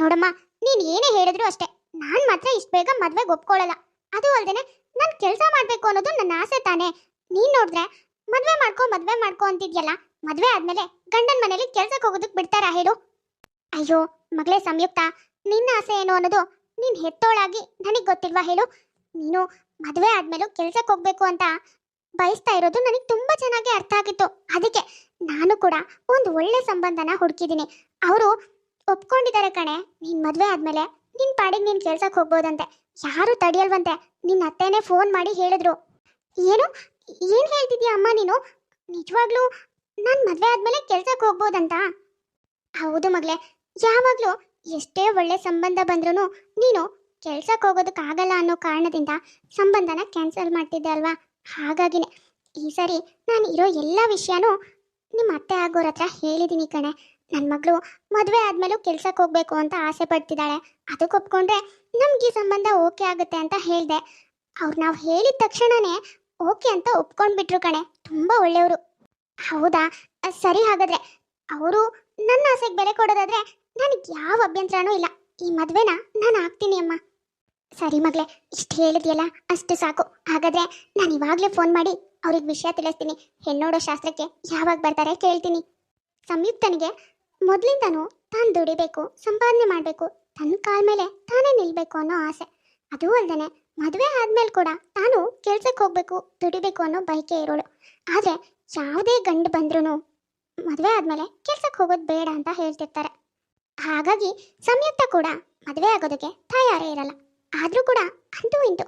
ನೋಡಮ್ಮ, ನೀನ್ ಏನೇ ಹೇಳಿದ್ರು ಅಷ್ಟೇ. ನಾನ್ ಮಾತ್ರ ಇಷ್ಟ ಬೇಗ ಮದ್ವೆಗೆ ಒಪ್ಕೊಳ್ಳಲ್ಲ ಅದು ಅಲ್ದೇನೆ ನಾನ್ ಕೆಲಸ ಮಾಡ್ಬೇಕು ಅನ್ನೋದು ನನ್ನ ಆಸೆ ತಾನೇ. ನೀನ್ ನೋಡಿದ್ರೆ, ಮದ್ವೆ ಮಾಡ್ಕೊ ಮದ್ವೆ ಮಾಡ್ಕೊ ಅಂತಿದ್ಯಲ್ಲ, ಮದ್ವೆ ಆದ್ಮೇಲೆ ಗಂಡನ ಮನೇಲಿ ಕೆಲ್ಸಕ್ಕೆ ಹೋಗೋದಕ್ ಬಿಡ್ತಾರಾ ಹೇಳು? ಅಯ್ಯೋ, ಮಗಳೇ ಸಂಯುಕ್ತ, ನಿನ್ನ ಆಸೆ ಏನು ಅನ್ನೋದು ನೀನ್ ಹೆತ್ತೋಳಾಗಿ ನನಗ್ ಗೊತ್ತಿಲ್ವಾ ಹೇಳು? ನೀನು ಮದ್ವೆ ಆದ್ಮೇಲೂ ಕೆಲ್ಸಕ್ಕೆ ಹೋಗ್ಬೇಕು ಅಂತ ಬಯಸ್ತಾ ಇರೋದು ನನಗೆ ತುಂಬಾ ಚೆನ್ನಾಗಿ ಅರ್ಥ ಆಗಿತ್ತು. ಅದಕ್ಕೆ ನಾನು ಕೂಡ ಒಂದು ಒಳ್ಳೆ ಸಂಬಂಧನ ಹುಡುಕಿದ್ದೀನಿ. ಅವರು ಒಪ್ಕೊಂಡಿದ್ದಾರೆ ಕಣೆ. ನೀನ್ ಮದ್ವೆ ಆದ್ಮೇಲೆ ನಿನ್ ಪಾಡಿಗೆ ನೀನ್ ಕೆಲ್ಸಕ್ಕೆ ಹೋಗ್ಬೋದಂತೆ. ಯಾರು ತಡಿಯಲ್ವಂತೆ. ನಿನ್ನ ಅತ್ತೆನೇ ಫೋನ್ ಮಾಡಿ ಹೇಳಿದ್ರು. ಏನು? ಏನ್ ಹೇಳ್ತಿದ್ಯಾ ಅಮ್ಮ ನೀನು? ನಿಜವಾಗ್ಲೂ ನಾನು ಮದ್ವೆ ಆದ್ಮೇಲೆ ಕೆಲ್ಸಕ್ಕೆ ಹೋಗ್ಬೋದಂತ? ಹೌದು ಮಗಳೇ. ಯಾವಾಗ್ಲೂ ಎಷ್ಟೇ ಒಳ್ಳೆ ಸಂಬಂಧ ಬಂದ್ರೂ ನೀನು ಕೆಲ್ಸಕ್ಕೆ ಹೋಗೋದಕ್ಕಾಗಲ್ಲ ಅನ್ನೋ ಕಾರಣದಿಂದ ಸಂಬಂಧನ ಕ್ಯಾನ್ಸಲ್ ಮಾಡ್ತಿದ್ದೆ ಅಲ್ವಾ? ಹಾಗಾಗಿನೇ. ಈ ಸರಿ ನಾನು ಇರೋ ಎಲ್ಲ ವಿಷಯನೂ ನಿಮ್ಮ ಅತ್ತೆ ಆಗೋರ ಹತ್ರ ಹೇಳಿದ್ದೀನಿ ಕಣೆ. ನನ್ನ ಮಗಳು ಮದುವೆ ಆದ್ಮೇಲೂ ಕೆಲ್ಸಕ್ಕೆ ಹೋಗ್ಬೇಕು ಅಂತ ಆಸೆ ಪಡ್ತಿದ್ದಾಳೆ. ಅದಕ್ಕೆ ಒಪ್ಕೊಂಡ್ರೆ ನಮ್ಗೆ ಈ ಸಂಬಂಧ ಓಕೆ ಆಗುತ್ತೆ ಅಂತ ಹೇಳಿದೆ. ಅವ್ರು ನಾವು ಹೇಳಿದ ತಕ್ಷಣನೇ ಓಕೆ ಅಂತ ಒಪ್ಕೊಂಡ್ಬಿಟ್ರು ಕಣೆ. ತುಂಬ ಒಳ್ಳೆಯವರು. ಹೌದಾ? ಸರಿ ಹಾಗಾದ್ರೆ ಅವರು ನನ್ನ ಆಸೆಗೆ ಬೆಲೆ ಕೊಡೋದಾದ್ರೆ ನನಗೆ ಯಾವ ಅಭ್ಯಂತರನೂ ಇಲ್ಲ. ಈ ಮದುವೆನ ನಾನು ಆಗ್ತೀನಿ ಅಮ್ಮ. ಸರಿ ಮಗಳೇ, ಇಷ್ಟು ಹೇಳಿದ್ಯಲ್ಲ ಅಷ್ಟು ಸಾಕು. ಹಾಗಾದ್ರೆ ನಾನು ಇವಾಗಲೇ ಫೋನ್ ಮಾಡಿ ಅವ್ರಿಗೆ ವಿಷಯ ತಿಳಿಸ್ತೀನಿ. ಹೆಣ್ಣೋಡೋ ಶಾಸ್ತ್ರಕ್ಕೆ ಯಾವಾಗ ಬರ್ತಾರೆ ಕೇಳ್ತೀನಿ. ಸಂಯುಕ್ತನಿಗೆ ಮೊದಲಿಂದನೂ ತಾನು ದುಡಿಬೇಕು, ಸಂಪಾದನೆ ಮಾಡಬೇಕು ತನ್ನ ಕಾಲ ಮೇಲೆ ತಾನೇ ನಿಲ್ಬೇಕು ಅನ್ನೋ ಆಸೆ. ಅದೂ ಅಲ್ಲದೆ ಮದುವೆ ಆದ್ಮೇಲೆ ಕೂಡ ತಾನು ಕೆಲ್ಸಕ್ಕೆ ಹೋಗ್ಬೇಕು, ದುಡಿಬೇಕು ಅನ್ನೋ ಬಯಕೆ ಇರೋಳು. ಆದರೆ ಯಾವುದೇ ಗಂಡು ಬಂದ್ರೂ ಮದುವೆ ಆದಮೇಲೆ ಕೆಲ್ಸಕ್ಕೆ ಹೋಗೋದು ಬೇಡ ಅಂತ ಹೇಳ್ತಿರ್ತಾರೆ. ಹಾಗಾಗಿ ಸಂಯುಕ್ತ ಕೂಡ ಮದುವೆ ಆಗೋದಕ್ಕೆ ತಯಾರೇ ಇರಲ್ಲ. ಆದರೂ ಕೂಡ ಅಂತೂ ಇಂಟು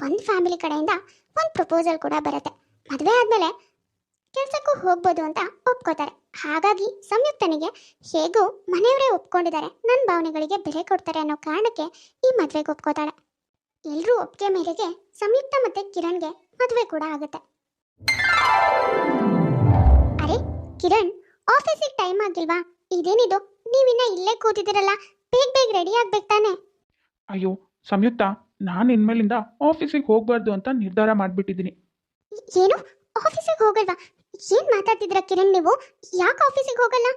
ಒಂದು ಫ್ಯಾಮಿಲಿ ಕಡೆಯಿಂದ ಒಂದು ಪ್ರಪೋಸಲ್ ಕೂಡ ಬರುತ್ತೆ. ಮದುವೆ ಆದಮೇಲೆ ಕೆಲಸಕ್ಕೂ ಹೋಗ್ಬೋದು ಅಂತ ಒಪ್ಕೋತಾರೆ. ಹಾಗಾಗಿ ಸಂಯುಕ್ತನಿಗೆ ಹೇಗೂ ಮನೆಯವರೇ ಒಪ್ಕೊಂಡಿದ್ದಾರೆ. ನನ್ನ ಭಾವನೆಗಳಿಗೆ ಬೆಲೆ ಕೊಡ್ತಾರೆ ಅನ್ನೋ ಕಾರಣಕ್ಕೆ ಈ ಮದುವೆಗೆ ಒಪ್ಕೋತಾಳೆ. ಎಲ್ಲರೂ ಒಪ್ಪಿಗೆ ಮೇರೆಗೆ ಸಂಯುಕ್ತ ಮತ್ತೆ ಕಿರಣ್ಗೆ ಮದುವೆ ಕೂಡ ಆಗುತ್ತೆ. ಅರೆ ಕಿರಣ್ ಆಫೀಸಿಗೆ ಟೈಮ್ ಆಗಿಲ್ವಾ? ಇದೇನಿದು? ನೀವಿನ್ನ ಇಲ್ಲೇ ಕೂತಿದ್ದೀರಲ್ಲ. ಬೇಗ ಬೇಗ ರೆಡಿ ಆಗ್ಬೇಕು ತಾನೆ. ಅಯ್ಯೋ ಸಂಯುಕ್ತ ನಾನು ಇನ್ಮೇಲಿಂದ ಆಫೀಸಿಗೆ ಹೋಗ್ಬಾರ್ದು ಅಂತ ನಿರ್ಧಾರ ಮಾಡಿಬಿಟ್ಟಿದ್ದೀನಿ. ಏನು? ಆಫೀಸಿಗೆ ಹೋಗಲ್ವಾ? ಏನ್ ಮಾತಾಡ್ತಿದ್ರ ಕಿರಣ್ ನೀವು? ಯಾಕೆ ಆಫೀಸಿಗೆ ಹೋಗಲ್ಲ?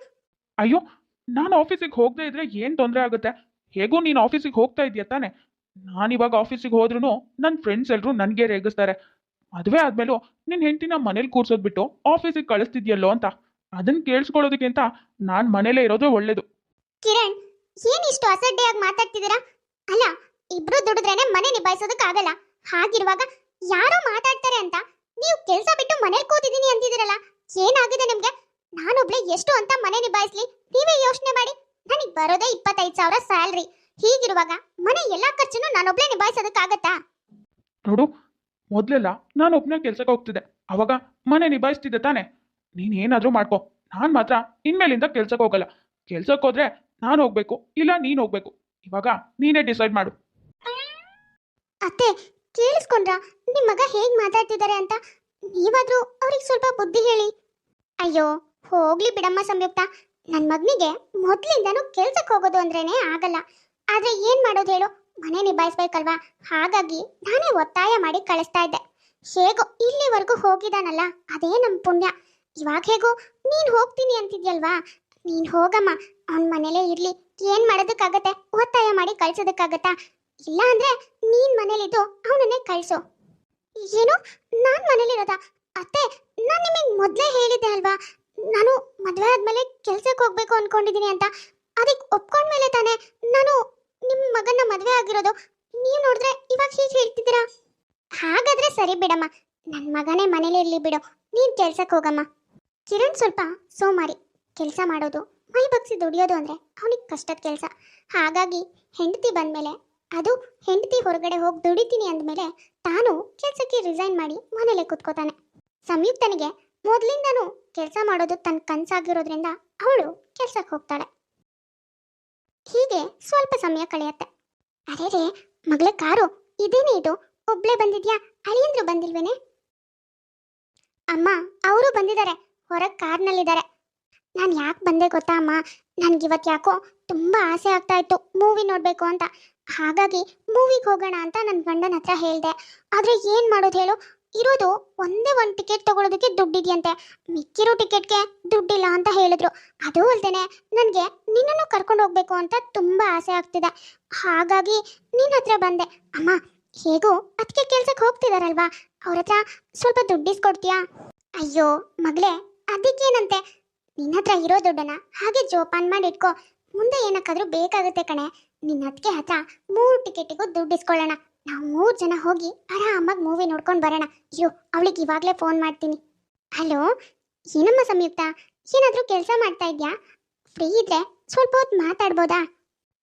ಅಯ್ಯೋ ನಾನು ಆಫೀಸಿಗೆ ಹೋಗದೆ ಇದ್ರೆ ಏನು ತೊಂದರೆ ಆಗುತ್ತೆ? ಹೇಗೂ ನೀನು ಆಫೀಸಿಗೆ ಹೋಗ್ತಾ ಇದೆಯಾ ತಾನೆ? ಇವಾಗ ಆಫೀಸಿಗೆ ಹೋದ್ರೂ ನನ್ನ ಫ್ರೆಂಡ್ಸ್ ಎಲ್ಲರೂ ನನಗೆ ರೇಗಿಸ್ತಾರೆ. ಮದುವೆ ಆದ್ಮೇಲೆ ನಿನ್ನ ಹೆಂಡತಿನ ಮನೇಲಿ ಕೂರ್ಸೋದು ಬಿಟ್ಟು ಆಫೀಸಿಗೆ ಕಳಿಸ್ತಿದ್ಯಲ್ಲೋ ಅಂತ. ಅದನ್ನು ಕೇಳಿಸ್ಕೊಳ್ಳೋದಕ್ಕಿಂತ ನಾನು ಮನೇಲೇ ಇರೋದು ಒಳ್ಳೇದು. ಕಿರಣ್ ಏನ್ ಇಷ್ಟು ಅಸಡ್ಡೆಯಾಗಿ ಮಾತಾಡ್ತಿದ್ದೀರಾ? ಅಲ್ಲ ಇಬ್ರು ದುಡಿದ್ರೇನೆ ಮನೆ ನಿಭಾಯಿಸೋದಕ್ಕಾಗಲ್ಲ. ಹಾಗಿರುವಾಗ ಯಾರೋ ಮಾತಾಡ್ತಾರೆ ಅಂತ ನೀವು ಕೆಲಸ ಬಿಟ್ಟು ಮನೇಲಿ ಕೂತಿದ್ದೀನಿ ಅಂತಿದ್ದೀರಲ್ಲ? ಏನಾಗಿದೆ ನಿಮ್ಗೆ? ನಾನೊಬ್ಳೆ ಎಷ್ಟು ಅಂತ ಮನೆ ನಿಭಾಯಿಸ್ಲಿ ನೀವೇ ಯೋಚನೆ ಮಾಡಿ. ನನಗೆ ಬರೋದೇ ಇಪ್ಪತ್ತೈದು ಸಾವಿರ ಸ್ಯಾಲ್ರಿ. ಹೀಗಿರುವಾಗ ಮನೆ ಎಲ್ಲಾ ಖರ್ಚನ್ನು ನಾನೊಬ್ಳೆ ನಿಭಾಯಿಸೋದಕ್ಕಾಗತ್ತಾ? ನೋಡು ಮೊದಲೆಲ್ಲ ನಾನು ಒಬ್ಬನೇ ಕೆಲ್ಸಕ್ಕೆ ಹೋಗ್ತಿದ್ದೆ. ಅವಾಗ ಮನೆ ನಿಭಾಯಿಸ್ತಿದ್ದೆ ತಾನೆ. ನೀನ್ ಏನಾದರೂ ಮಾಡ್ಕೋ. ನಾನು ಮಾತ್ರ ಇನ್ಮೇಲಿಂದ ಕೆಲ್ಸಕ್ಕೆ ಹೋಗಲ್ಲ. ಕೆಲ್ಸಕ್ಕೆ ಹೋದ್ರೆ ನಾನು ಹೋಗ್ಬೇಕು ಇಲ್ಲ ನೀನು ಹೋಗ್ಬೇಕು. ಇವಾಗ ನೀನೇ ಡಿಸೈಡ್ ಮಾಡು. ಅತ್ತೆ ಕೇಳಿಸ್ಕೊಂಡ್ರ, ನಿಮ್ ಮಗ ಹೇಗ್ ಮಾತಾಡ್ತಿದ್ದಾರೆ ಅಂತ? ನೀವಾದ್ರೂ ಅವ್ರಿಗೆ ಸ್ವಲ್ಪ ಬುದ್ಧಿ ಹೇಳಿ. ಅಯ್ಯೋ, ಹೋಗ್ಲಿ ಬಿಡಮ್ಮ ಸಂಯುಕ್ತ. ನನ್ ಮಗನಿಗೆ ಮೊದ್ಲಿಂದಾನು ಕೆಲ್ಸಕ್ಕೆ ಹೋಗೋದು ಅಂದ್ರೇನೆ ಆಗಲ್ಲ. ಆದ್ರೆ ಏನ್ ಮಾಡೋದು ಹೇಳು? ಮನೆ ನಿಭಾಯಿಸ್ಬೇಕಲ್ವಾ? ಹಾಗಾಗಿ ನಾನೇ ಒತ್ತಾಯ ಮಾಡಿ ಕಳಿಸ್ತಾ ಇದ್ದೆ. ಹೇಗೋ ಇಲ್ಲಿವರೆಗೂ ಹೋಗಿದಾನಲ್ಲ, ಅದೇ ನಮ್ ಪುಣ್ಯ. ಇವಾಗ ಹೇಗೋ ನೀನ್ ಹೋಗ್ತೀನಿ ಅಂತಿದ್ಯಲ್ವಾ? ನೀನ್ ಹೋಗಮ್ಮ, ಅವನ್ ಮನೇಲೇ ಇರ್ಲಿ. ಏನ್ ಮಾಡೋದಕ್ಕಾಗತ್ತೆ? ಒತ್ತಾಯ ಮಾಡಿ ಕಳ್ಸೋದಕ್ಕಾಗತ್ತಾ? ಇಲ್ಲ ಅಂದ್ರೆ ನೀನ್ ಮನೇಲಿದ್ದು ಅವನನ್ನೇ ಕಳ್ಸು. ಏನು? ನಾನ್ ಮನೇಲಿರೋದ? ಅತ್ತೆ, ನಾನ್ ನಿಮಗೆ ಮೊದ್ಲೇ ಹೇಳಿದ್ದೆ ಅಲ್ವಾ? ನಾನು ಮದ್ವೆ ಆದ್ಮೇಲೆ ಕೆಲ್ಸಕ್ಕೆ ಹೋಗ್ಬೇಕು ಅನ್ಕೊಂಡಿದೀನಿ ಅಂತ. ಅದಕ್ಕೆ ಒಪ್ಕೊಂಡ್ಮೇಲೆ ತಾನೇ ನಾನು ನಿಮ್ ಮಗನ ಮದ್ವೆ ಆಗಿರೋದು. ನೀವ್ ನೋಡಿದ್ರೆ ಇವಾಗ ಹೀಗೆ ಹೇಳ್ತಿದ್ದೀರಾ? ಹಾಗಾದ್ರೆ ಸರಿ ಬಿಡಮ್ಮ. ನನ್ ಮಗನೇ ಮನೇಲಿ ಇರ್ಲಿ ಬಿಡು. ನೀನ್ ಕೆಲ್ಸಕ್ಕೆ ಹೋಗಮ್ಮ. ಕಿರಣ್ ಸ್ವಲ್ಪ ಸೋಮಾರಿ. ಕೆಲಸ ಮಾಡೋದು, ಮೈ ಬಗ್ಸಿ ದುಡಿಯೋದು ಅಂದ್ರೆ ಅವನಿಗೆ ಕಷ್ಟದ ಕೆಲಸ. ಹಾಗಾಗಿ ಹೆಂಡತಿ ಬಂದ್ಮೇಲೆ ಅದು ಹೆಂಡತಿ ಹೊರಗಡೆ ಹೋಗಿ ದುಡಿತೀನಿ ಅಂದಮೇಲೆ ತಾನು ಕೆಲಸಕ್ಕೆ ರಿಸೈನ್ ಮಾಡಿ ಮನೇಲೆ ಕೂತ್ಕೋತಾನೆ. ಸಂಯುಕ್ತನಿಗೆ ಮೊದಲಿಂದನೂ ಕೆಲಸ ಮಾಡೋದು ತನ್ನ ಕನಸಾಗಿರೋದ್ರಿಂದ ಅವಳು ಕೆಲಸಕ್ಕೆ ಹೋಗ್ತಾಳೆ. ಹೀಗೆ ಸ್ವಲ್ಪ ಸಮಯ ಕಳೆಯತ್ತೆ. ಅರೆ ರೇ, ಮಗಳ ಕಾರು, ಇದೇನೇ ಇದು? ಒಬ್ಳೆ ಬಂದಿದ್ಯಾ? ಅಳಿಯಂದ್ರು ಬಂದಿಲ್ವೇನೆ? ಅಮ್ಮ, ಅವರು ಬಂದಿದ್ದಾರೆ. ಹೊರಗೆ ಕಾರ್ನಲ್ಲಿದ್ದಾರೆ. ನಾನು ಯಾಕೆ ಬಂದೆ ಗೊತ್ತಾ, ಅಮ್ಮ? ನನ್ಗಿವತ್ತು ಯಾಕೋ ತುಂಬ ಆಸೆ ಆಗ್ತಾ ಇತ್ತು ಮೂವಿ ನೋಡಬೇಕು ಅಂತ. ಹಾಗಾಗಿ ಮೂವಿಗೆ ಹೋಗೋಣ ಅಂತ ನನ್ನ ಗಂಡನ ಹತ್ರ ಹೇಳಿದೆ. ಆದರೆ ಏನು ಮಾಡೋದು ಹೇಳು? ಇರೋದು ಒಂದೇ ಒಂದು ಟಿಕೆಟ್ ತಗೊಳ್ಳೋದಕ್ಕೆ ದುಡ್ಡಿದೆಯಂತೆ. ಮಿಕ್ಕಿರೋ ಟಿಕೆಟ್ಗೆ ದುಡ್ಡಿಲ್ಲ ಅಂತ ಹೇಳಿದ್ರು. ಅದು ಅಲ್ದೇನೆ ನನಗೆ ನಿನ್ನನ್ನು ಕರ್ಕೊಂಡು ಹೋಗ್ಬೇಕು ಅಂತ ತುಂಬ ಆಸೆ ಆಗ್ತಿದೆ. ಹಾಗಾಗಿ ನಿನ್ನ ಹತ್ರ ಬಂದೆ. ಅಮ್ಮ, ಹೇಗೂ ಅದಕ್ಕೆ ಕೆಲ್ಸಕ್ಕೆ ಹೋಗ್ತಿದಾರಲ್ವಾ? ಅವ್ರ ಹತ್ರ ಸ್ವಲ್ಪ ದುಡ್ಡಿಸ್ಕೊಡ್ತೀಯಾ? ಅಯ್ಯೋ, ಮಗಳೇ, ಅದಕ್ಕೇನಂತೆ? ನಿನ್ನ ಹತ್ರ ಇರೋ ದುಡ್ಡನ್ನ ಹಾಗೆ ಜೋಪಾನ್ ಮಾಡಿ ಇಟ್ಕೋ. ಮುಂದೆ ಏನಕ್ಕಾದ್ರೂ ಬೇಕಾಗುತ್ತೆ ಕಣೆ. ನಿನ್ನ ಅದಕ್ಕೆ ಹತ್ರ ಮೂರು ಟಿಕೆಟಿಗೂ ದುಡ್ಡು ಇಸ್ಕೊಳ್ಳೋಣ. ನಾವು ಮೂರು ಜನ ಹೋಗಿ ಆರಾಮಾಗಿ ಮೂವಿ ನೋಡ್ಕೊಂಡು ಬರೋಣ. ಅಯ್ಯೋ, ಅವಳಿಗೆ ಇವಾಗಲೇ ಫೋನ್ ಮಾಡ್ತೀನಿ. ಹಲೋ, ಏನಮ್ಮ ಸಂಯುಕ್ತ? ಏನಾದರೂ ಕೆಲಸ ಮಾಡ್ತಾ ಇದೆಯಾ? ಫ್ರೀ ಇದ್ರೆ ಸ್ವಲ್ಪ ಹೊತ್ತು ಮಾತಾಡ್ಬೋದಾ?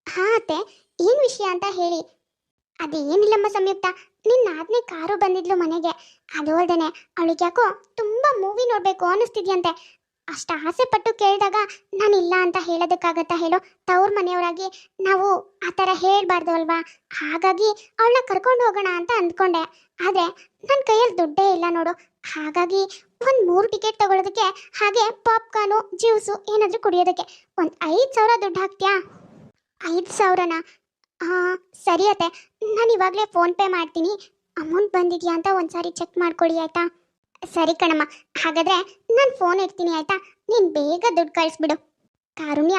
ಹಾ ಅತ್ತೆ, ಏನು ವಿಷಯ ಅಂತ ಹೇಳಿ. ಅದೇನಿಲ್ಲಮ್ಮ ಸಂಯುಕ್ತ ನಿನ್ನ ಆದ್ನೇ ಕಾರು ಬಂದಿದ್ಲು ಮನೆಗೆ. ಅದು ಅಲ್ದೇನೆ ಅವಳಿಗೆ ಯಾಕೋ ತುಂಬ ಮೂವಿ ನೋಡಬೇಕು ಅನ್ನಿಸ್ತಿದ್ಯಂತೆ. ಅಷ್ಟು ಆಸೆ ಪಟ್ಟು ಕೇಳಿದಾಗ ನಾನು ಇಲ್ಲ ಅಂತ ಹೇಳೋದಕ್ಕಾಗತ್ತಾ ಹೇಳೋ? ತವ್ರ ಮನೆಯವರಾಗಿ ನಾವು ಆ ಥರ ಹೇಳಬಾರ್ದು ಅಲ್ವಾ? ಹಾಗಾಗಿ ಅವಳನ್ನ ಕರ್ಕೊಂಡು ಹೋಗೋಣ ಅಂತ ಅಂದ್ಕೊಂಡೆ. ಆದರೆ ನನ್ನ ಕೈಯಲ್ಲಿ ದುಡ್ಡೇ ಇಲ್ಲ ನೋಡು. ಹಾಗಾಗಿ ಒಂದು ಮೂರು ಟಿಕೆಟ್ ತಗೊಳ್ಳೋದಕ್ಕೆ ಹಾಗೆ ಪಾಪ್ಕಾರ್ನು ಜ್ಯೂಸು ಏನಾದರೂ ಕುಡಿಯೋದಕ್ಕೆ. ಒಂದು ಐದು ಸಾವಿರ ದುಡ್ಡು ಹಾಕ್ತೀಯಾ? ಐದು ಸಾವಿರನಾ? ಹಾಂ ಸರಿ ಅತ್ತೆ. ನಾನು ಇವಾಗಲೇ ಫೋನ್ಪೇ ಮಾಡ್ತೀನಿ. ಅಮೌಂಟ್ ಬಂದಿದೆಯಾ ಅಂತ ಒಂದ್ಸಾರಿ ಚೆಕ್ ಮಾಡ್ಕೊಳ್ಳಿ ಆಯಿತಾ? ಸರಿ ಕಣಮ್ಮ, ಹಾಗಾದ್ರೆ ನಾನು ಫೋನ್ ಇಡ್ತೀನಿ ಆಯ್ತಾ? ನೀನ್ ಬೇಗ ದುಡ್ಡು ಕಳಿಸ್ಬಿಡು. ಕಾರುಣ್ಯ,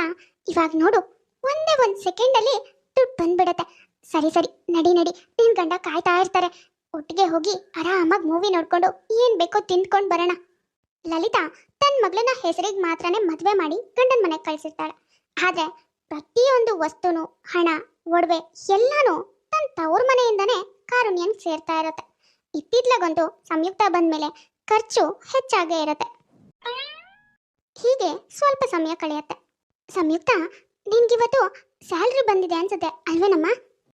ಇವಾಗ ನೋಡು, ಒಂದೇ ಒಂದು ಸೆಕೆಂಡಲ್ಲಿ ದುಡ್ಡು ಬಂದ್ಬಿಡತ್ತೆ. ಸರಿ ಸರಿ, ನಡಿ ನಡಿ, ನಿನ್ ಗಂಡ ಕಾಯ್ತಾ ಇರ್ತಾರೆ. ಒಟ್ಟಿಗೆ ಹೋಗಿ ಆರಾಮಾಗಿ ಮೂವಿ ನೋಡ್ಕೊಂಡು ಏನ್ ಬೇಕೋ ತಿಂದ್ಕೊಂಡು ಬರೋಣ. ಲಲಿತಾ ತನ್ನ ಮಗಳನ್ನ ಹೆಸರಿಗೆ ಮಾತ್ರನೇ ಮದುವೆ ಮಾಡಿ ಗಂಡನ ಮನೆಗೆ ಕಳಿಸಿರ್ತಾಳೆ. ಆದ್ರೆ ಪ್ರತಿಯೊಂದು ವಸ್ತುನು, ಹಣ, ಒಡವೆ ಎಲ್ಲಾನು ತನ್ನ ತವ್ರ ಮನೆಯಿಂದನೇ ಕಾರುಣ್ಯನ್ ಸೇರ್ತಾ ಇರತ್ತೆ. ಇತ್ತಿತ್ಲಾಗಂತೂ ಸಂಯುಕ್ತ ಬಂದ್ಮೇಲೆ ಖರ್ಚು ಹೆಚ್ಚಾಗೇ ಇರುತ್ತೆ. ಹೀಗೆ ಸ್ವಲ್ಪ ಸಮಯ ಕಳೆಯುತ್ತೆ. ಸಂಯುಕ್ತ, ನಿನ್ಗಿವತ್ತು ಸ್ಯಾಲ್ರಿ ಬಂದಿದೆ ಅನ್ಸುತ್ತೆ, ಅಲ್ವೇನಮ್ಮ?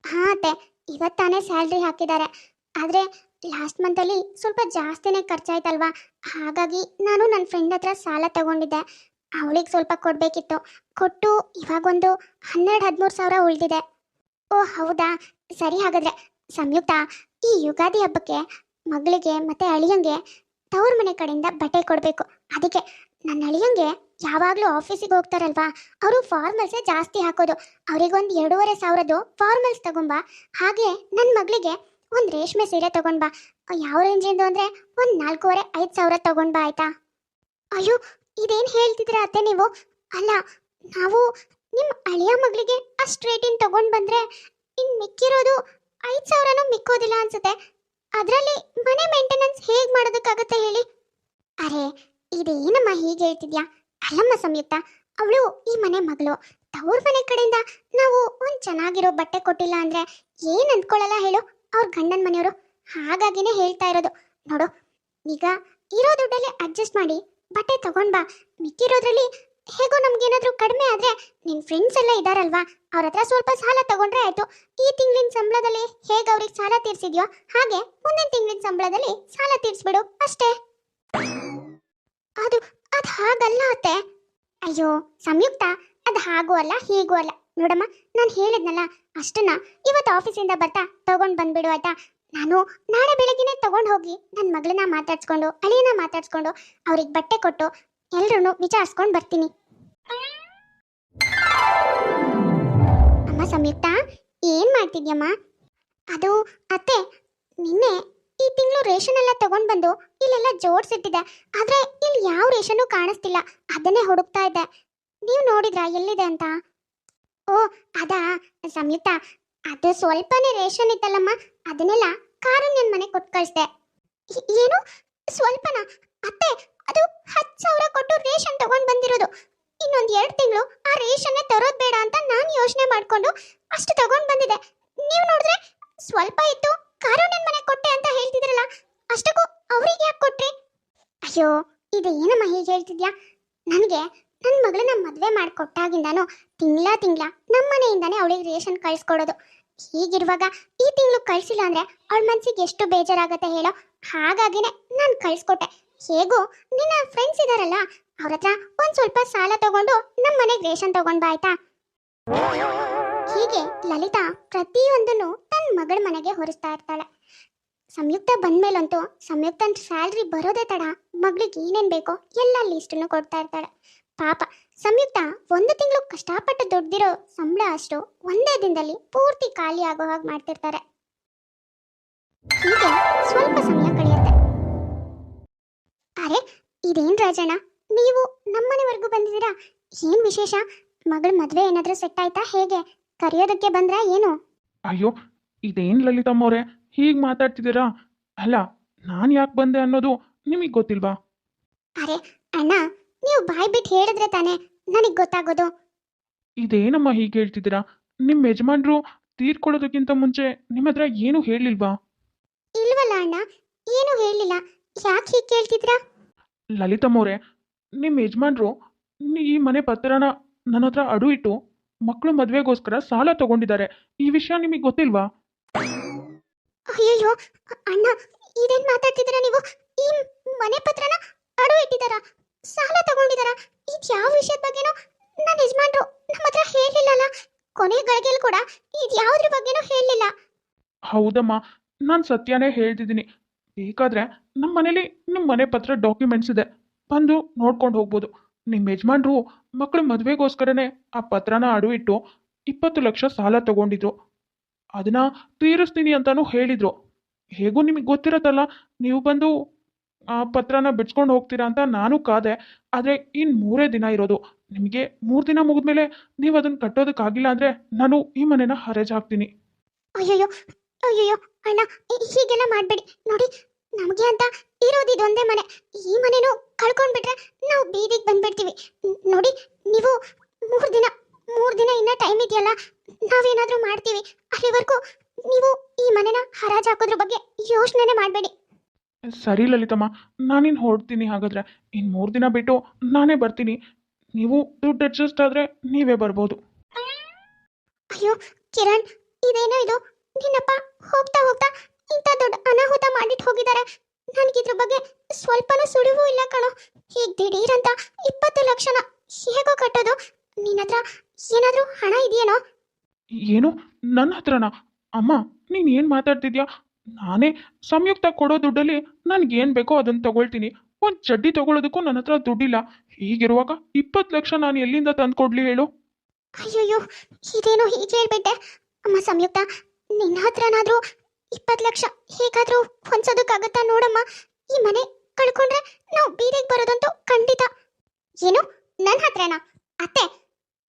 ಹಾ ಅತ್ತೆ, ಇವತ್ತಾನೇ ಸ್ಯಾಲ್ರಿ ಹಾಕಿದ್ದಾರೆ. ಆದರೆ ಲಾಸ್ಟ್ ಮಂತಲ್ಲಿ ಸ್ವಲ್ಪ ಜಾಸ್ತಿನೇ ಖರ್ಚಾಯ್ತಲ್ವಾ? ಹಾಗಾಗಿ ನಾನು ನನ್ನ ಫ್ರೆಂಡ್ ಹತ್ರ ಸಾಲ ತಗೊಂಡಿದ್ದೆ. ಅವಳಿಗೆ ಸ್ವಲ್ಪ ಕೊಡಬೇಕಿತ್ತು. ಕೊಟ್ಟು ಇವಾಗೊಂದು ಹನ್ನೆರಡು, ಹದಿಮೂರು ಸಾವಿರ ಉಳಿದಿದೆ. ಓ, ಹೌದಾ? ಸರಿ ಹಾಗಾದ್ರೆ, ಸಂಯುಕ್ತ, ಈ ಯುಗಾದಿ ಹಬ್ಬಕ್ಕೆ ಮಗಳಿಗೆ ಮತ್ತೆ ಅಳಿಯಂಗೆ ತವ್ರ ಮನೆ ಕಡೆಯಿಂದ ಬಟ್ಟೆ ಕೊಡಬೇಕು. ಅದಕ್ಕೆ ನನ್ನ ಅಳಿಯಂಗೆ ಯಾವಾಗಲೂ ಆಫೀಸಿಗೆ ಹೋಗ್ತಾರಲ್ವಾ, ಅವರು ಫಾರ್ಮಲ್ಸೇ ಜಾಸ್ತಿ ಹಾಕೋದು. ಅವರಿಗೊಂದು ಎರಡೂವರೆ ಸಾವಿರದ್ದು ಫಾರ್ಮಲ್ಸ್ ತಗೊಂಬ. ಹಾಗೆ ನನ್ನ ಮಗಳಿಗೆ ಒಂದು ರೇಷ್ಮೆ ಸೀರೆ ತಗೊಂಡ್ಬಾ. ಯಾವ ರೇಂಜಿಂದು ಅಂದರೆ ಒಂದು ನಾಲ್ಕೂವರೆ, ಐದು ಸಾವಿರ ತಗೊಂಡ್ಬಾ ಆಯ್ತಾ? ಅಯ್ಯೋ, ಇದೇನು ಹೇಳ್ತಿದ್ದೀರಾ ಅತ್ತೆ ನೀವು? ಅಲ್ಲ, ನಾವು ನಿಮ್ಮ ಅಳಿಯ ಮಗಳಿಗೆ ಅಷ್ಟು ರೇಟಿನ ತಗೊಂಡು ಬಂದರೆ ಇನ್ನು ಮಿಕ್ಕಿರೋದು ಐದು ಸಾವಿರನೂ ಮಿಕ್ಕೋದಿಲ್ಲ ಅನ್ಸುತ್ತೆ. ಅದರಲ್ಲಿ ಮನೆ ಮೇಂಟೆನೆನ್ಸ್ ಹೇಗೆ ಮಾಡೋದಕ್ಕಾಗುತ್ತೆ ಹೇಳಿ? ಅರೆ ಇದೇನಮ್ಮ ಹೀಗೆ ಹೇಳ್ತಿದ್ಯಾ? ಅಲ್ಲಮ್ಮ ಸಂಯುಕ್ತ, ಅವಳು ಈ ಮನೆ ಮಗಳು. ತವ್ರ ಮನೆ ಕಡೆಯಿಂದ ನಾವು ಒಂದು ಚೆನ್ನಾಗಿರೋ ಬಟ್ಟೆ ಕೊಟ್ಟಿಲ್ಲ ಅಂದರೆ ಏನು ಅಂದ್ಕೊಳ್ಳಲ್ಲ ಹೇಳು ಅವ್ರ ಗಂಡನ ಮನೆಯವರು. ಹಾಗಾಗಿನೇ ಹೇಳ್ತಾ ಇರೋದು. ನೋಡು, ಈಗ ಇರೋ ದುಡ್ಡಲ್ಲಿ ಅಡ್ಜಸ್ಟ್ ಮಾಡಿ ಬಟ್ಟೆ ತಗೊಂಡ್ ಬಾ. ಮಿಕ್ಕಿರೋದ್ರಲ್ಲಿ ಹೇಗೋ ನಮ್ಗೇನಾದ್ರೂ ಕಡಿಮೆ ಆದ್ರೆ ನಿನ್ ಫ್ರೆಂಡ್ಸ್ ಎಲ್ಲ ಇದಾರಲ್ವಾ? ಅವ್ರ ಹತ್ರ ಸ್ವಲ್ಪ ಸಾಲ ತಗೊಂಡ್ರೆ ಆಯ್ತು. ಈ ತಿಂಗಳಿನ ಸಂಬಳದಲ್ಲಿ ಹೇಗ ಅವ್ರಿಗೆ ಸಾಲ ತೀರ್ಸಿದ್ಯೋ ಹಾಗೆ ಮುಂದಿನ ತಿಂಗಳಿನ ಸಂಬಳದಲ್ಲಿ ಸಾಲ ತೀರ್ಸ್ಬಿಡು ಅಷ್ಟೇ. ಅದು ಅದು ಹಾಗಲ್ಲ ಅತ್ತೆ. ಅಯ್ಯೋ, ಸಂಯುಕ್ತ, ಅದು ಹಾಗೂ ಅಲ್ಲ, ಹೀಗೂ ಅಲ್ಲ. ನೋಡಮ್ಮ, ನಾನು ಹೇಳಿದ್ನಲ್ಲ, ಅಷ್ಟನ್ನ ಇವತ್ತು ಆಫೀಸಿಂದ ಬರ್ತಾ ತಗೊಂಡ್ ಬಂದ್ಬಿಡು ಆಯ್ತಾ? ನಾನು ನಾಳೆ ಬೆಳಗ್ಗೆನೆ ತಗೊಂಡು ಹೋಗಿ ನನ್ನ ಮಗಳನ್ನ ಮಾತಾಡ್ಸ್ಕೊಂಡು, ಅಳಿಯನ್ನ ಮಾತಾಡ್ಸ್ಕೊಂಡು ಅವ್ರಿಗೆ ಬಟ್ಟೆ ಕೊಟ್ಟು ಎಲ್ರೂ ವಿಚಾರಿಸ್ಕೊಂಡು ಬರ್ತೀನಿ. ಅಮ್ಮ ಸಂಯುಕ್ತ, ಏನ್ ಮಾಡ್ತಿದ್ಯಮ್ಮ? ಅದು ಅತ್ತೆ, ನಿನ್ನೆ ಈ ತಿಂಗಳು ರೇಷನ್ ಎಲ್ಲ ತಗೊಂಡ್ ಬಂದು ಇಲ್ಲೆಲ್ಲ ಜೋಡಿಸಿಟ್ಟಿದೆ. ಆದ್ರೆ ಇಲ್ಲಿ ಯಾವ ರೇಷನ್ನು ಕಾಣಿಸ್ತಿಲ್ಲ. ಅದನ್ನೇ ಹುಡುಕ್ತಾ ಇದ್ದೆ. ನೀವು ನೋಡಿದ್ರಾ ಎಲ್ಲಿದೆ ಅಂತ? ಓ, ಅದಾ ಸಂಯುಕ್ತ, ಅದು ಸ್ವಲ್ಪನೇ ರೇಷನ್ ಇತ್ತಲ್ಲಮ್ಮ. ಅದನ್ನೆಲ್ಲ ನನ್ನ ಮನೆ ಕೊಟ್ಟು ಕಳಿಸ್ದೆ. ಏನು? ಸ್ವಲ್ಪನಾ? ಅತ್ತೆ ಅದು ಹತ್ತು ಸಾವಿರ ಕೊಟ್ಟು ರೇಷನ್ ತಗೊಂಡ್ ಬಂದಿರೋದು. ಇನ್ನೊಂದು ಎರಡು ತಿಂಗಳು ಆ ರೇಷನ್ನೇ ತರೋದು ಬೇಡ ಅಂತ ನಾನು ಯೋಚನೆ ಮಾಡಿಕೊಂಡು ಅಷ್ಟು ತಗೊಂಡ್ ಬಂದಿದೆ. ನೀವು ನೋಡಿದ್ರೆ ಸ್ವಲ್ಪ ಇತ್ತು, ಕಾರುಣ್ಯನ್ ಮನೆ ಕೊಟ್ಟೆ ಅಂತ ಹೇಳ್ತಿದ್ರಲ್ಲ, ಅಷ್ಟಕ್ಕೂ ಅವ್ರಿಗೆ ಯಾಕೆ ಕೊಟ್ರಿ? ಅಯ್ಯೋ, ಇದು ಏನಮ್ಮ ಹೀಗೆ ಹೇಳ್ತಿದ್ಯಾ? ನನಗೆ ನನ್ನ ಮಗಳನ್ನ ಮದುವೆ ಮಾಡಿಕೊಟ್ಟಾಗಿಂದಾನು ತಿಂಗಳ ತಿಂಗಳ ನಮ್ಮ ಮನೆಯಿಂದಾನೇ ಅವಳಿಗೆ ರೇಷನ್ ಕಳಿಸ್ಕೊಡೋದು. ಹೀಗಿರುವಾಗ ಈ ತಿಂಗಳು ಕಳಿಸಿಲ್ಲ ಅಂದರೆ ಅವಳ ಮನಸ್ಸಿಗೆ ಎಷ್ಟು ಬೇಜಾರಾಗತ್ತೆ ಹೇಳೋ ಹಾಗಾಗಿನೇ ನಾನು ಕಳಿಸ್ಕೊಟ್ಟೆ. ಹೇಗೂ ನಿನ್ನ ಫ್ರೆಂಡ್ಸ್ ಇದಾರಲ್ಲ ಅವ್ರ ಹತ್ರ ಒಂದ್ ಸ್ವಲ್ಪ ಸಾಲ ತಗೊಂಡು ನಮ್ಮ ಮನೆಗೆ ರೇಷನ್ ತಗೊಂಡ್ ಬಾ ಆಯ್ತಾ? ಹೀಗೆ ಲಲಿತಾ ಪ್ರತಿಯೊಂದನ್ನು ತನ್ನ ಮಗಳ ಮನೆಗೆ ಹೊರಿಸ್ತಾ ಇರ್ತಾಳೆ. ಸಂಯುಕ್ತ ಬಂದ್ಮೇಲಂತೂ ಸಂಯುಕ್ತನ ಸ್ಯಾಲ್ರಿ ಬರೋದೇ ತಡ, ಮಗಳಿಗೆ ಏನೇನ್ ಬೇಕೋ ಎಲ್ಲ ಲೀಸ್ಟನ್ನು ಕೊಡ್ತಾ ಇರ್ತಾಳೆ. ಪಾಪ, ಸಂಯುಕ್ತ ಒಂದು ತಿಂಗಳು ಕಷ್ಟಪಟ್ಟು ದುಡ್ದಿರೋ ಸಂಬಳ ಅಷ್ಟು ಒಂದೇ ದಿನದಲ್ಲಿ ಪೂರ್ತಿ ಖಾಲಿ ಆಗೋ ಹಾಗೆ ಮಾಡ್ತಿರ್ತಾರೆ. ಸ್ವಲ್ಪ ಸಮಯ ಅರೆ ಇದೇನ್ ರಾಜಣ್ಣ? ನೀವು ನಮ್ಮನೆವರೆಗೂ ಬಂದಿದ್ದೀರಾ? ಏನ್ ವಿಶೇಷ? ಮಗಳ ಮದ್ವೆ ಏನಾದ್ರೂ ಸೆಟ್ ಆಯ್ತಾ? ಹೇಗೆ? ಕರೆಯೋದಕ್ಕೆ ಬಂದ್ರಾ ಏನು? ಅಯ್ಯೋ ಇದೇನು ಲಲಿತಮ್ಮವ್ರೆ? ಹೀಗೆ ಮಾತಾಡ್ತಿದ್ದೀರಾ? ಅಲ್ಲ ನಾನು ಯಾಕೆ ಬಂದೆ ಅನ್ನೋದು ನಿಮಗೆ ಗೊತ್ತಿಲ್ವಾ? ಅರೆ ಅಣ್ಣ ನೀವು ಬಾಯ್ ಬಿಟ್ಟು ಹೇಳಿದ್ರೆ ತಾನೇ ನನಗೆ ಗೊತ್ತಾಗೋದು? ಇದೇನಮ್ಮ ಹೀಗೆ ಹೇಳ್ತಿದ್ದೀರಾ? ನಿಮ್ಮ ಯಜಮಾನ್ರು ತೀರ್ಕೊಳ್ಳೋದಕ್ಕಿಂತ ಮುಂಚೆ ನಿಮ್ಮ ಹತ್ರ ಏನು ಹೇಳಿಲ್ವಾ? ಇಲ್ವಲ್ಲ ಅಣ್ಣ ಏನು ಹೇಳಿಲ್ಲ. ಯಾಕೆ ಹೀಗೆ ಕೇಳ್ತಿದ್ರಾ ಲಲಿತಮ್ಮವ್ರೆ ನಿಮ್ಮ ಯಜಮಾನ್ರು ಈ ಮನೆ ಪತ್ರನ ನನ್ನ ಹತ್ರ ಅಡು ಇಟ್ಟು ಮಕ್ಕಳು ಮದುವೆಗೋಸ್ಕರ ಸಾಲ ತಗೊಂಡಿದ್ದಾರೆ. ಈ ವಿಷಯ ನಿಮಗೆ ಗೊತ್ತಿಲ್ವಾ? ಅಯ್ಯಯ್ಯೋ ಅಣ್ಣ ಇದೇನ್ ಮಾತಾಡ್ತಿದ್ದೀರಾ ನೀವು? ಈ ಮನೆ ಪತ್ರನ ಅಡು ಇಟ್ಟಿದಾರ ಸಾಲ ತಗೊಂಡಿದಾರ ಇದ್ ಯಾವ ವಿಷಯದ ಬಗ್ಗೆನೋ ನನ್ನ ಯಜಮಾನ್ರು ನಮ್ಮ ಹತ್ರ ಹೇಳಿಲ್ಲಲ್ಲ ಕೊನೆ ಗಳಿಗೆಯಲ್ಲಿ ಕೂಡ ಇದ್ ಯಾವ್ದ್ರ ಬಗ್ಗೆನೂ ಹೇಳಿಲ್ಲ ಹೌದಮ್ಮ ನಾನು ಸತ್ಯನೇ ಹೇಳ್ತಿದ್ದೀನಿ. ಬೇಕಾದ್ರೆ ನಮ್ಮ ಮನೇಲಿ ನಿಮ್ಮ ಮನೆ ಪತ್ರ ಡಾಕ್ಯುಮೆಂಟ್ಸ್ ಇದೆ, ಬಂದು ನೋಡ್ಕೊಂಡು ಹೋಗ್ಬೋದು. ನಿಮ್ಮ ಯಜಮಾನ್ರು ಮಕ್ಕಳ ಮದುವೆಗೋಸ್ಕರನೇ ಆ ಪತ್ರನ ಅಡು ಇಟ್ಟು ಇಪ್ಪತ್ತು ಲಕ್ಷ ಸಾಲ ತಗೊಂಡಿದ್ರು. ಅದನ್ನ ತೀರಿಸ್ತೀನಿ ಅಂತಾನೂ ಹೇಳಿದ್ರು. ಹೇಗೂ ನಿಮಗೆ ಗೊತ್ತಿರತ್ತಲ್ಲ, ನೀವು ಬಂದು ಆ ಪತ್ರನ ಬಿಡ್ಸ್ಕೊಂಡು ಹೋಗ್ತೀರಾ ಅಂತ ನಾನು ಕಾದೆ, ಆದರೆ ಇನ್ನು ಮೂರೇ ದಿನ ಇರೋದು. ನಿಮಗೆ ಮೂರು ದಿನ ಮುಗಿದ್ಮೇಲೆ ನೀವು ಅದನ್ನು ಕಟ್ಟೋದಕ್ಕಾಗಿಲ್ಲ ಅಂದರೆ ನಾನು ಈ ಮನೆನ ಹರೇಜ್ ಹಾಕ್ತೀನಿ ಅಯ್ಯಯ್ಯೋ ಅಯ್ಯಯ್ಯೋ ಅಣ್ಣ ಹೀಗೆಲ್ಲ ಮಾಡಬೇಡಿ. ನೋಡಿ ನಮಗೆ ಅಂತ ಇರೋದು ಇದೊಂದೇ ಮನೆ. ಈ ಮನೆನೂ ಕಳ್ಕೊಂಡ್ಬಿಟ್ರೆ ನಾವು ಬೀದಿಗೆ ಬಂದ್ಬಿಡ್ತೀವಿ. ನೋಡಿ ನೀವು ಮೂರು ದಿನ ಮೂರು ದಿನ ಇನ್ನ ಟೈಮ್ ಇದೆಯಲ್ಲ ನಾವೇನಾದ್ರೂ ಮಾಡ್ತೀವಿ. ಅಲ್ಲಿವರೆಗೂ ನೀವು ಈ ಮನೆನ ಹರಾಜು ಹಾಕೋದ್ರ ಬಗ್ಗೆ ಯೋಚನೆ ಮಾಡಬೇಡಿ. ಸರಿ ಲಲಿತಮ್ಮ ನಾನಿನ್ ಹೊರಡ್ತೀನಿ ಹಾಗಾದ್ರೆ. ಇನ್ ಮೂರು ದಿನ ಬಿಟ್ಟು ನಾನೇ ಬರ್ತೀನಿ. ನೀವು ದುಡ್ಡು ಅಡ್ಜಸ್ಟ್ ಆದ್ರೆ ನೀವೇ ಬರ್ಬೋದು. ಅಯ್ಯೋ ಕಿರಣ್ ಇದೇನೋ ಇದು? ನಿನ್ನಪ್ಪ ಹೋಗ್ತಾ ಹೋಗ್ತಾ ಇಂಥ ದೊಡ್ಡ ಅನಾಹುತ ಮಾಡಿಟ್ಟು ಹೋಗಿದ್ದಾರೆ ನನಗಿದ್ರ ಬಗ್ಗೆ ಸ್ವಲ್ಪನೂ ಸುಳಿವು ಇಲ್ಲ ಕಣೋ. ಹೀಗೆ ದಿಢೀರಂತ ಇಪ್ಪತ್ತು ಲಕ್ಷನ ಹೇಗೋ ಕಟ್ಟೋದು. ನಿನ್ನ ಹತ್ರ ಏನಾದರೂ ಹಣ ಇದೆಯೇನೋ? ಏನು? ನನ್ನ ಹತ್ರನಾ? ಅಮ್ಮ ನೀನು ಏನು ಮಾತಾಡ್ತಿದ್ಯಾ? ನಾನೇ ಸಂಯುಕ್ತ ಕೊಡೋ ದುಡ್ಡಲ್ಲಿ ನನಗೇನು ಬೇಕೋ ಅದನ್ನು ತಗೊಳ್ತೀನಿ. ಒಂದು ಚಡ್ಡಿ ತಗೊಳ್ಳೋದಕ್ಕೂ ನನ್ನ ಹತ್ರ ದುಡ್ಡಿಲ್ಲ. ಹೀಗಿರುವಾಗ ಇಪ್ಪತ್ತು ಲಕ್ಷ ನಾನು ಎಲ್ಲಿಂದ ತಂದು ಕೊಡಲಿ ಹೇಳು? ಅಯ್ಯಯ್ಯೋ ಇದೇನೋ ಹೀಗೆ ಹೇಳ್ಬಿಟ್ಟೆ. ಅಮ್ಮ ಸಂಯುಕ್ತ ನಿನ್ನ ಹತ್ರನಾದ್ರೂ ಇಪ್ಪತ್ತು ಲಕ್ಷ ಹೇಗಾದ್ರೂ ಹೊಂದೋದಕ್ಕಾಗತ್ತಾ ನೋಡಮ್ಮ. ಈ ಮನೆ ಕಳ್ಕೊಂಡ್ರೆ ನಾವು ಬೀದಿಗೆ ಬರೋದಂತೂ ಖಂಡಿತ. ಏನು? ನನ್ನ ಹತ್ರನಾ? ಅತ್ತೆ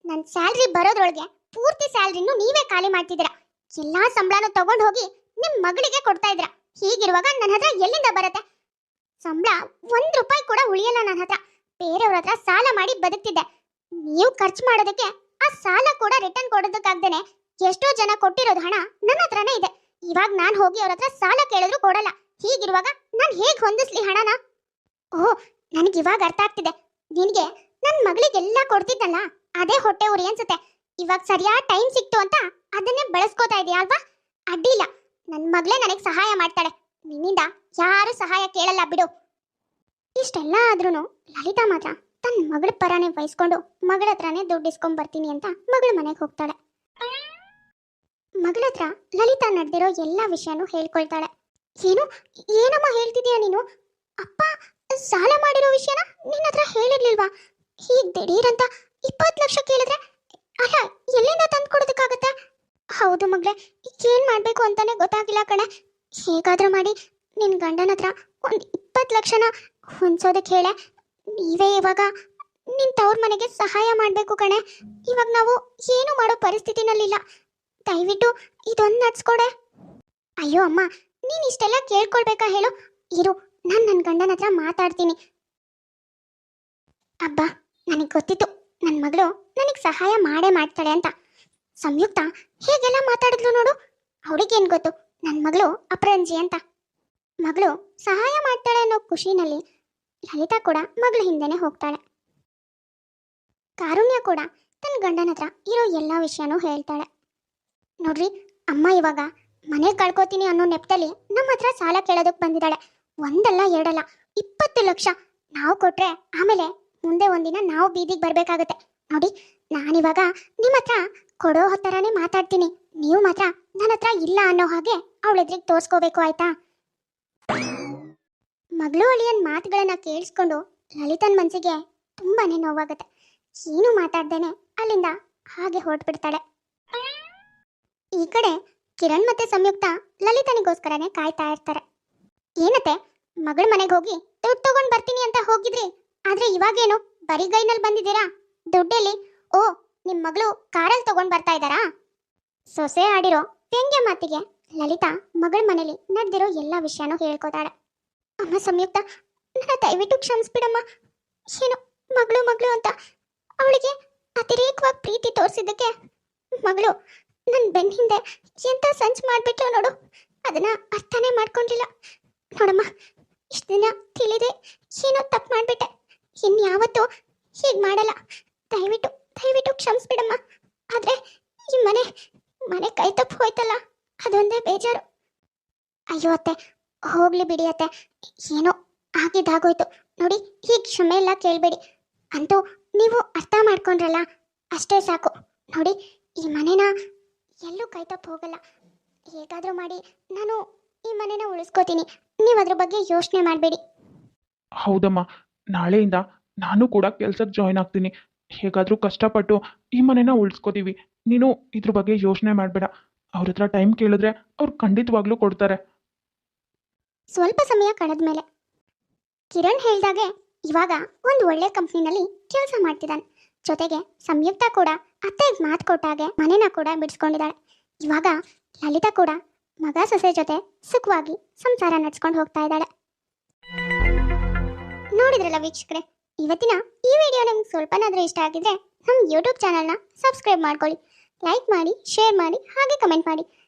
ನನ್ನ ಸ್ಯಾಲ್ರಿ ಬರೋದ್ರೊಳಗೆ ಪೂರ್ತಿ ಸ್ಯಾಲ್ರಿನೂ ನೀವೇ ಖಾಲಿ ಮಾಡ್ತಿದ್ದೀರಾ. ಎಲ್ಲಾ ಸಂಬಳನೂ ತಗೊಂಡು ಹೋಗಿ ನಿಮ್ಮ ಮಗಳಿಗೆ ಕೊಡ್ತಾ ಇದ್ರ ಹೀಗಿರುವಾಗ ನನ್ನ ಹತ್ರ ಎಲ್ಲಿಂದ ಬರುತ್ತೆ? ಸಂಬಳ ಒಂದ್ ರೂಪಾಯಿ ಕೂಡ ಉಳಿಯಲ್ಲ ನನ್ನ ಹತ್ರ. ಬೇರೆಯವ್ರ ಹತ್ರ ಸಾಲ ಮಾಡಿ ಬದುಕ್ತಿದ್ದೆ. ನೀವು ಖರ್ಚು ಮಾಡೋದಕ್ಕೆ ಆ ಸಾಲ ಕೂಡ ರಿಟರ್ನ್ ಕೊಡೋದಕ್ಕಾಗ್ದೇನೆ ಎಷ್ಟೋ ಜನ ಕೊಟ್ಟಿರೋದು ಹಣ ನನ್ನ ಹತ್ರನೇ ಇದೆ. ಇವಾಗ ನಾನು ಹೋಗಿ ಅವ್ರ ಹತ್ರ ಸಾಲ ಕೇಳಿದ್ರು ಕೊಡಲ್ಲ. ಹೀಗಿರುವಾಗ ನಾನು ಹೇಗೆ ಹೊಂದಿಸ್ಲಿ ಹಣನ? ಓ, ನನಗೆ ಇವಾಗ ಅರ್ಥ ಆಗ್ತಿದೆ. ನಿನಗೆ ನನ್ನ ಮಗಳಿಗೆಲ್ಲ ಕೊಡ್ತಿದ್ದಲ್ಲ, ಅದೇ ಹೊಟ್ಟೆ ಉರಿ ಅನ್ಸುತ್ತೆ. ಇವಾಗ ಸರಿಯಾದ ಟೈಮ್ ಸಿಕ್ತು ಅಂತ ಅದನ್ನೇ ಬಳಸ್ಕೋತಾ ಇದೀಯ ಅಲ್ವಾ? ಅಡ್ಡಿಲ್ಲ ನನ್ನ ಮಗಳೇ ನನಗೆ ಸಹಾಯ ಮಾಡ್ತಾಳೆ. ನಿನ್ನಿಂದ ಯಾರು ಸಹಾಯ ಕೇಳಲ್ಲ ಬಿಡು. ಇಷ್ಟೆಲ್ಲ ಆದ್ರೂ ಲಲಿತಾ ಮಾತ್ರ ತನ್ನ ಮಗಳ ಪರಾನೇ ವಹಿಸ್ಕೊಂಡು ಮಗಳ ಹತ್ರನೇ ದುಡ್ಡು ಇಸ್ಕೊಂಡ್ ಬರ್ತೀನಿ ಅಂತ ಮಗಳ ಮನೆಗೆ ಹೋಗ್ತಾಳೆ. ಮಗಳ ಹತ್ರ ಲಲಿತಾ ನಡೆದಿರೋ ಎಲ್ಲ ವಿಷಯನೂ ಹೇಳ್ಕೊಳ್ತಾಳೆ. ಏನು, ಏನಮ್ಮ ಹೇಳ್ತಿದೀಯ ನೀನು? ಅಪ್ಪ, ಸಾಲ ಮಾಡಿರೋ ವಿಷಯನ ನಿನ್ನ ಹತ್ರ ಹೇಳಿರ್ಲಿಲ್ವಾ? ಹೀಗ್ ದಿಢೀರಂತ ಇಪ್ಪತ್ತು ಲಕ್ಷ ಕೇಳಿದ್ರೆ, ಅಲ್ಲ, ಎಲ್ಲಿಂದ ತಂದು ಕೊಡೋದಕ್ಕಾಗತ್ತೆ? ಹೌದು ಮಗಳೇ, ಏನ್ ಮಾಡ್ಬೇಕು ಅಂತಾನೆ ಗೊತ್ತಾಗಿಲ್ಲ ಕಣೆ. ಹೇಗಾದ್ರೂ ಮಾಡಿ, ನಿನ್ ಗಂಡನ ಹತ್ರ ಒಂದ್ ಇಪ್ಪತ್ತು ಲಕ್ಷನ ಹೊಂದ್ಸೋದಕ್ಕೆ ಹೇಳೆ. ನೀವೇ ಇವಾಗ ನಿನ್ ತವ್ರ ಮನೆಗೆ ಸಹಾಯ ಮಾಡಬೇಕು ಕಣೆ. ಇವಾಗ ನಾವು ಏನು ಮಾಡೋ ಪರಿಸ್ಥಿತಿನಲ್ಲಿಲ್ಲ. ದಯವಿಟ್ಟು ಇದೊಂದು ನಡ್ಸ್ಕೊಡೆ ಅಯ್ಯೋ ಅಮ್ಮ, ನೀನು ಇಷ್ಟೆಲ್ಲ ಕೇಳ್ಕೊಳ್ಬೇಕಾ ಹೇಳು? ಇರು, ನಾನು ನನ್ನ ಗಂಡನ ಹತ್ರ ಮಾತಾಡ್ತೀನಿ. ಅಬ್ಬಾ, ನನಗೆ ಗೊತ್ತಿತ್ತು. ನನ್ನ ಮಗಳು ನನಗೆ ಸಹಾಯ ಮಾಡೇ ಮಾಡ್ತಾಳೆ ಅಂತ. ಸಂಯುಕ್ತ, ಹೇಗೆಲ್ಲ ಮಾತಾಡಿದ್ಲು ನೋಡು? ಅವಳಿಗೇನು ಗೊತ್ತು? ನನ್ನ ಮಗಳು ಅಪರಂಜಿ ಅಂತ. ಮಗಳು ಸಹಾಯ ಮಾಡ್ತಾಳೆ ಅನ್ನೋ ಖುಷಿನಲ್ಲಿ ಲಲಿತಾ ಕೂಡ ಮಗಳ ಹಿಂದೆನೆ ಹೋಗ್ತಾಳೆ. ಕಾರುಣ್ಯ ಕೂಡ ತನ್ನ ಗಂಡನ ಹತ್ರ ಇರೋ ಎಲ್ಲ ವಿಷಯನೂ ಹೇಳ್ತಾಳೆ. ನೋಡ್ರಿ, ಅಮ್ಮ ಇವಾಗ ಮನೆ ಕಳ್ಕೊತೀನಿ ಅನ್ನೋ ನೆಪದಲ್ಲಿ ನಮ್ಮ ಹತ್ರ ಸಾಲ ಕೇಳೋದಕ್ಕೆ ಬಂದಿದ್ದಾಳೆ. ಒಂದಲ್ಲ, ಎರಡಲ್ಲ, ಇಪ್ಪತ್ತು ಲಕ್ಷ ನಾವು ಕೊಟ್ರೆ ಆಮೇಲೆ ಮುಂದೆ ಒಂದಿನ ನಾವು ಬೀದಿಗೆ ಬರ್ಬೇಕಾಗತ್ತೆ. ನೋಡಿ, ನಾನಿವಾಗ ನಿಮ್ಮ ಹತ್ರ ಕೊಡೋ ಥರನೇ ಮಾತಾಡ್ತೀನಿ. ನೀವು ಮಾತ್ರ ನನ್ನ ಹತ್ರ ಇಲ್ಲ ಅನ್ನೋ ಹಾಗೆ ಅವಳೆದ್ರಿಗೆ ತೋರಿಸ್ಕೋಬೇಕು ಆಯ್ತಾ? ಮಗಳು ಅಳಿಯನ್ ಮಾತುಗಳನ್ನ ಕೇಳಿಸ್ಕೊಂಡು ಲಲಿತನ್ ಮನಸ್ಸಿಗೆ ತುಂಬಾನೇ ನೋವಾಗುತ್ತೆ. ಏನು ಮಾತಾಡ್ದೇನೆ ಅಲ್ಲಿಂದ ಹಾಗೆ ಹೊರಟ್ಬಿಡ್ತಾಳೆ. ಈ ಕಡೆ ಕಿರಣ್ ಮತ್ತೆ ಸಂಯುಕ್ತ ಲಲಿತನಿಗೋಸ್ಕರನೇ ಕಾಯ್ತಾ ಇರ್ತಾರೆ. ಏನತ್ತೆ, ಮಗಳ ಮನೆಗೆ ಹೋಗಿ ದುಡ್ಡು ತಗೊಂಡ್ ಬರ್ತೀನಿ ಅಂತ ಹೋಗಿದ್ರಿ, ಆದ್ರೆ ಇವಾಗೇನು ಬರಿಗೈನಲ್ಲಿ ಬಂದಿದ್ದೀರಾ? ದುಡ್ಡೆಲ್ಲಿ, ಓ, ನಿಮ್ ಮಗಳು ಕಾರಲ್ಲಿ ತಗೊಂಡ್ ಬರ್ತಾ ಇದ್ದಾರಾ? ಸೊಸೆ ಆಡಿರೋ ವ್ಯಂಗ್ಯ ಮಾತಿಗೆ ಲಲಿತಾ ಮಗಳ ಮನೇಲಿ ನಡೆದಿರೋ ಎಲ್ಲಾ ವಿಷಯನೂ ಹೇಳ್ಕೊತಾಳೆ. ಅಮ್ಮ ಸಂಯುಕ್ತ, ನನ್ನ ದಯವಿಟ್ಟು ಕ್ಷಮಿಸ್ಬಿಡಮ್ಮ. ಏನು ಮಗಳು ಮಗಳು ಅಂತ ಅವಳಿಗೆ ಅತಿರೇಕವಾಗಿ ಪ್ರೀತಿ ತೋರಿಸಿದ್ದಕ್ಕೆ ಮಗಳು ನನ್ನ ಬೆನ್ನ ಹಿಂದೆ ಎಂತ ಸಂಚು ಮಾಡ್ಬಿಟ್ಲು ನೋಡು. ಅದನ್ನ ಅರ್ಥನೇ ಮಾಡ್ಕೊಂಡಿಲ್ಲ. ನೋಡಮ್ಮ, ಇಷ್ಟು ದಿನ ತಿಳಿದೆ ಏನೋ ತಪ್ಪು ಮಾಡ್ಬಿಟ್ಟೆ. ಇನ್ಯಾವತ್ತೂ ಹೀಗೆ ಮಾಡಲ್ಲ. ದಯವಿಟ್ಟು ದಯವಿಟ್ಟು ಕ್ಷಮಿಸ್ಬಿಡಮ್ಮ. ಆದ್ರೆ ಈ ಮನೆ ಮನೆ ಕೈ ತಪ್ಪು ಹೋಯ್ತಲ್ಲ, ಅದೊಂದೇ ಬೇಜಾರು. ಅಯ್ಯೋ ಅತ್ತೆ, ಹೋಗ್ಲಿ ಬಿಡಿ ಅತ್ತೆ. ಏನೋ ಆಗಿದ್ದಾಗೋಯ್ತು. ನೋಡಿ, ಹೀಗೆ ಕ್ಷಮೆ ಎಲ್ಲ ಕೇಳಬೇಡಿ. ಅಂತೂ ನೀವು ಅರ್ಥ ಮಾಡ್ಕೊಂಡ್ರಲ್ಲ, ಅಷ್ಟೇ ಸಾಕು. ನೋಡಿ, ಈ ಮನೆನ ಎಲ್ಲೂ ಕೈ ತಪ್ಪು ಹೋಗಲ್ಲ. ಹೇಗಾದರೂ ಮಾಡಿ ನಾನು ಈ ಮನೆನ ಉಳಿಸ್ಕೋತೀನಿ. ನೀವು ಅದ್ರ ಬಗ್ಗೆ ಯೋಚನೆ ಮಾಡಬೇಡಿ. ಹೌದಮ್ಮ. ನಾಳೆಯಿಂದ ನಾನು ಕೂಡ ಕೆಲ್ಸಕ್ಕೆ ಜಾಯ್ನ್ ಆಗ್ತೀನಿ. ಹೇಗಾದರೂ ಕಷ್ಟಪಟ್ಟು ಈ ಮನೆನ ಉಳಿಸ್ಕೋತೀವಿ. ನೀನು ಇದ್ರ ಬಗ್ಗೆ ಯೋಚನೆ ಮಾಡಬೇಡ. ಅವ್ರ ಹತ್ರ ಟೈಮ್ ಕೇಳಿದ್ರೆ ಅವ್ರು ಖಂಡಿತವಾಗ್ಲೂ ಕೊಡ್ತಾರೆ. ಸ್ವಲ್ಪ ಸಮಯ ಕಳೆದ್ಮೇಲೆ. ಕಿರಣ್ ಹೇಳ್ದಾಗೆ ಇವಾಗ ಒಂದು ಒಳ್ಳೆ ಕಂಪ್ನಿನಲ್ಲಿ ಕೆಲಸ ಮಾಡ್ತಿದ್ದಾನೆ ಜೊತೆಗೆ ಸಂಯುಕ್ತ ಕೂಡ ಅತ್ತೆಗೆ ಮಾತು ಕೊಟ್ಟಾಗೆ ಮನೆನ ಕೂಡ ಬಿಡಿಸ್ಕೊಂಡಿದ್ದಾಳೆ. ಇವಾಗ ಲಲಿತಾ ಕೂಡ ಮಗ ಸೊಸೆ ಜೊತೆ ಸುಖವಾಗಿ ಸಂಸಾರ ನಡ್ಸ್ಕೊಂಡು ಹೋಗ್ತಾ ಇದ್ದಾಳೆ. ನೋಡಿದ್ರಲ್ಲ ವೀಕ್ಷಕರೇ, ಇವತ್ತಿನ ಈ ವಿಡಿಯೋ ನಿಮ್ಗೆ ಸ್ವಲ್ಪನಾದರೂ ಇಷ್ಟ ಆಗಿದ್ರೆ ನಮ್ಮ ಯೂಟ್ಯೂಬ್ ಚಾನಲ್ನ ಸಬ್ಸ್ಕ್ರೈಬ್ ಮಾಡ್ಕೊಳ್ಳಿ. ಲೈಕ್ ಮಾಡಿ ಶೇರ್ ಮಾಡಿ, ಹಾಗೆ ಕಮೆಂಟ್ ಮಾಡಿ.